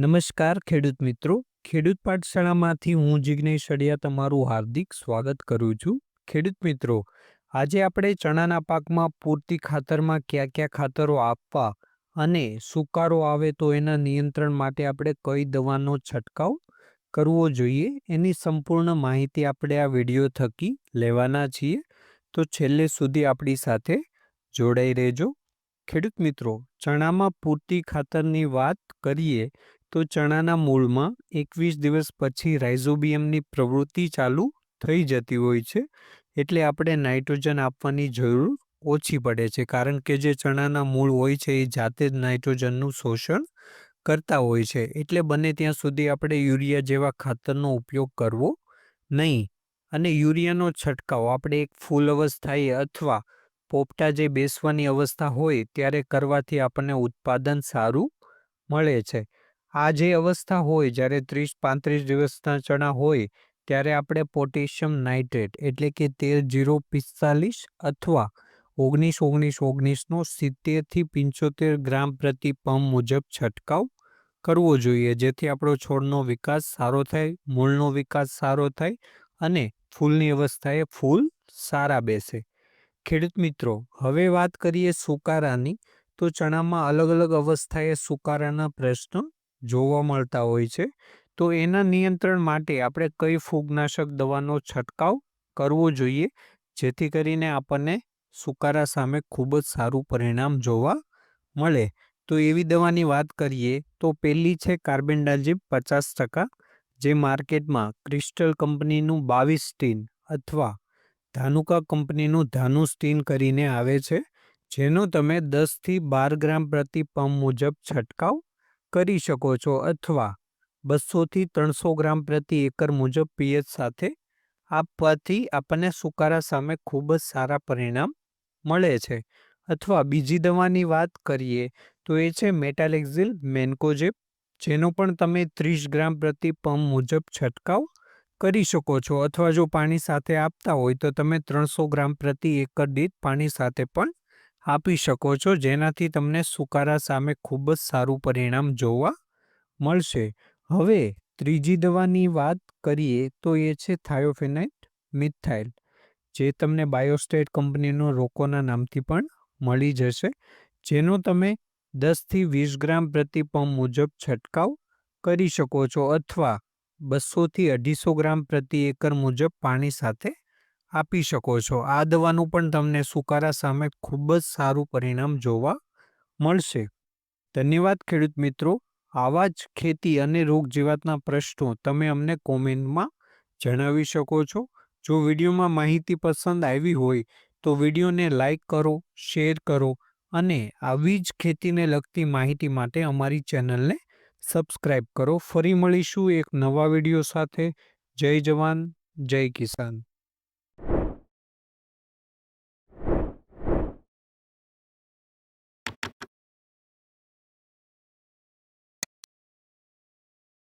નમસ્કાર, ખેડૂત મિત્રો. ખેડૂત પાઠશાળામાંથી હું જિગ્નેશ અડિયા તમારું હાર્દિક સ્વાગત કરું છું. ખેડૂત મિત્રો, આજે આપણે ચણાના પાકમાં પૂરતી ખાતરમાં કયા કયા ખાતરો આપવા અને સુકારો આવે તો એના નિયંત્રણ માટે આપણે કઈ દવાનો છંટકાવ કરવો જોઈએ, એની સંપૂર્ણ માહિતી આપણે આ વીડિયો થકી લેવાના છીએ. તો છેલ્લે સુધી આપણી સાથે જોડાઈ રહેજો. ખેડૂત મિત્રો, ચણામાં પૂરતી ખાતરની વાત કરીએ તો ચણાના મૂળમાં એકવીસ દિવસ પછી રાઇઝોબિયમની પ્રવૃત્તિ ચાલુ થઈ જતી હોય છે, એટલે આપણે નાઇટ્રોજન આપવાની જરૂર ઓછી પડે છે, કારણ કે જે ચણાના મૂળ હોય છે એ જાતે જ નાઇટ્રોજનનું શોષણ કરતા હોય છે, એટલે બને ત્યાં સુધી આપણે યુરિયા જેવા ખાતરનો ઉપયોગ કરવો નહીં. અને યુરિયાનો છંટકાવ, આપણે એક ફૂલ અવસ્થાએ અથવા પોપટા જે બેસવાની અવસ્થા હોય, ત્યારે કરવાથી આપણને ઉત્પાદન સારું મળે છે. આ જે અવસ્થા હોય, જ્યારે ત્રીસ પાંત્રીસ દિવસના ચણા હોય, ત્યારે આપણે પોટેશિયમ નાઇટ્રેટ એટલે કે તેર જીરો પિસ્તાલીસ અથવા ઓગણીસ ઓગણીસ ઓગણીસનો સિત્તેરથી પંચોતેર ગ્રામ પ્રતિ પંપ મુજબ છંટકાવ કરવો જોઈએ, જેથી આપણો છોડનો વિકાસ સારો થાય, મૂળનો વિકાસ સારો થાય અને ફૂલની અવસ્થાએ ફૂલ સારા બેસે. ખેડૂત મિત્રો, હવે વાત કરીએ સુકારાની, તો ચણામાં અલગ અલગ અવસ્થાએ સુકારાના પ્રશ્ન જોવા મળતા હોય છે. તો એના નિયંત્રણ માટે આપણે કઈ ફૂગનાશક દવાનો છંટકાવ કરવો જોઈએ? જેથી કરીને આપણને સુકારા સામે ખૂબ જ સારું પરિણામ જોવા મળે. તો એવી દવાની વાત કરીએ તો પહેલી છે કાર્બેન્ડાઝિમ પચાસ ટકા, જે માર્કેટમાં ક્રિસ્ટલ કંપનીનું બાવીસ સ્ટીન અથવા ધાનુકા કંપનીનું ધાનુ સ્ટીન કરીને આવે છે. જેનો તમે દસથી બાર ગ્રામ પ્રતિ પંપ મુજબ છંટકાવ કરી શકો છો અથવા બસોથી ત્રણસો ગ્રામ પ્રતિ એકર મુજબ પીએચ સાથે આપવાથી આપણને સુકારા સામે ખૂબ જ સારા પરિણામ મળે છે. અથવા બીજી દવાની વાત કરીએ તો એ છે મેટાલેક્ઝિલ મેન્કોજેપ જેનો પણ તમે ત્રીસ ગ્રામ પ્રતિ પંપ મુજબ છંટકાવ કરી શકો છો. અથવા જો પાણી સાથે આપતા હોય તો તમે ત્રણસો ગ્રામ પ્રતિ એકર દીઠ પાણી સાથે પણ આપી શકો છો, જેનાથી તમને સુકારા સામે ખૂબ જ સારું પરિણામ જોવા મળશે. હવે, ત્રીજી દવાની વાત કરીએ તો એ છે થાયોફેનાઇટ મિથાઇલ, જે તમને બાયોસ્ટેટ કંપનીનો રોકોના નામથી પણ મળી જશે, જેનો તમે દસથી વીસ ગ્રામ પ્રતિ પંપ મુજબ છંટકાવ કરી શકો છો, અથવા બસોથી અઢીસો ગ્રામ પ્રતિ એકર મુજબ પાણી સાથે આપી શકો છો. આ દવાનું પણ તમને સુકારા સામે ખૂબ જ સારું પરિણામ જોવા મળશે. ધન્યવાદ, ખેડૂત મિત્રો. આવા જ ખેતી અને રોગ જીવાતના પ્રશ્નો તમે અમને કોમેન્ટમાં જણાવી શકો છો. જો વિડીયોમાં માહિતી પસંદ આવી હોય, તો વિડીયોને લાઈક કરો, શેર કરો અને આવી જ ખેતીને લગતી માહિતી માટે અમારી ચેનલને સબસ્ક્રાઈબ કરો. ફરી મળીશું એક નવા વીડિયો સાથે. જય જવાન, જય કિસાન.